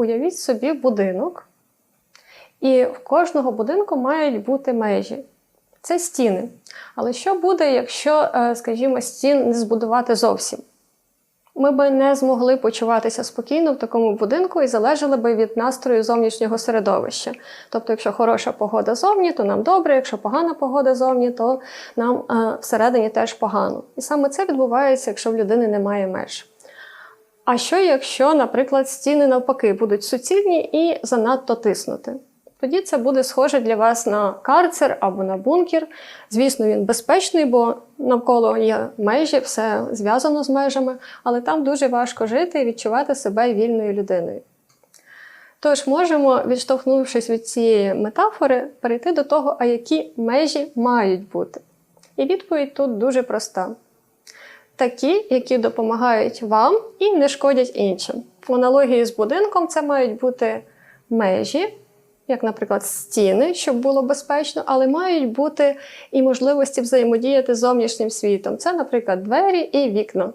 уявіть собі будинок, і в кожного будинку мають бути межі. Це стіни. Але що буде, якщо, е, скажімо, стін не збудувати зовсім? Ми би не змогли почуватися спокійно в такому будинку і залежали би від настрою зовнішнього середовища. Тобто, якщо хороша погода зовні, то нам добре, якщо погана погода зовні, то нам е, всередині теж погано. І саме це відбувається, якщо в людини немає меж. А що, якщо, наприклад, стіни навпаки будуть суцільні і занадто тиснути? Тоді це буде схоже для вас на карцер або на бункер. Звісно, він безпечний, бо навколо є межі, все зв'язано з межами, але там дуже важко жити і відчувати себе вільною людиною. Тож можемо, відштовхнувшись від цієї метафори, перейти до того, а які межі мають бути. І відповідь тут дуже проста: такі, які допомагають вам і не шкодять іншим. В аналогії з будинком це мають бути межі, як, наприклад, стіни, щоб було безпечно, але мають бути і можливості взаємодіяти з зовнішнім світом. Це, наприклад, двері і вікна.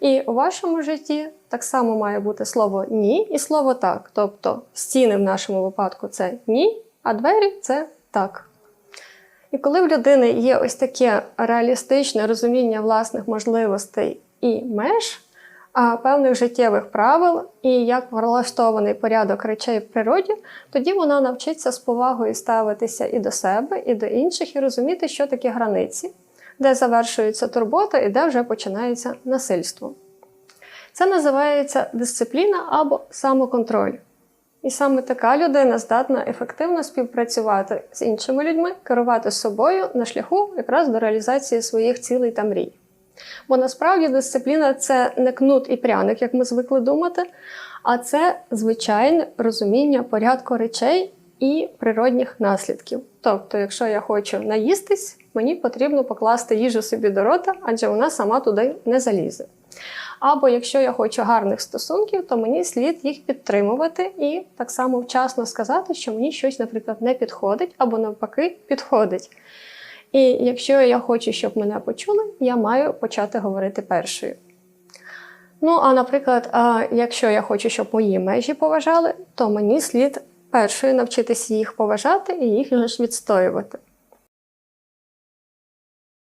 І у вашому житті так само має бути слово ні і слово так. Тобто стіни в нашому випадку це ні, а двері це так. І коли в людини є ось таке реалістичне розуміння власних можливостей і меж, певних життєвих правил і як влаштований порядок речей в природі, тоді вона навчиться з повагою ставитися і до себе, і до інших, і розуміти, що таке границі, де завершується турбота і де вже починається насильство. Це називається дисципліна або самоконтроль. І саме така людина здатна ефективно співпрацювати з іншими людьми, керувати собою на шляху якраз до реалізації своїх цілей та мрій. Бо насправді дисципліна це не кнут і пряник, як ми звикли думати, а це звичайне розуміння порядку речей і природних наслідків. Тобто, якщо я хочу наїстись, мені потрібно покласти їжу собі до рота, адже вона сама туди не залізе. Або якщо я хочу гарних стосунків, то мені слід їх підтримувати і так само вчасно сказати, що мені щось, наприклад, не підходить, або навпаки, підходить. І якщо я хочу, щоб мене почули, я маю почати говорити першою. Ну, а наприклад, якщо я хочу, щоб мої межі поважали, то мені слід першою навчитися їх поважати і їх ж відстоювати.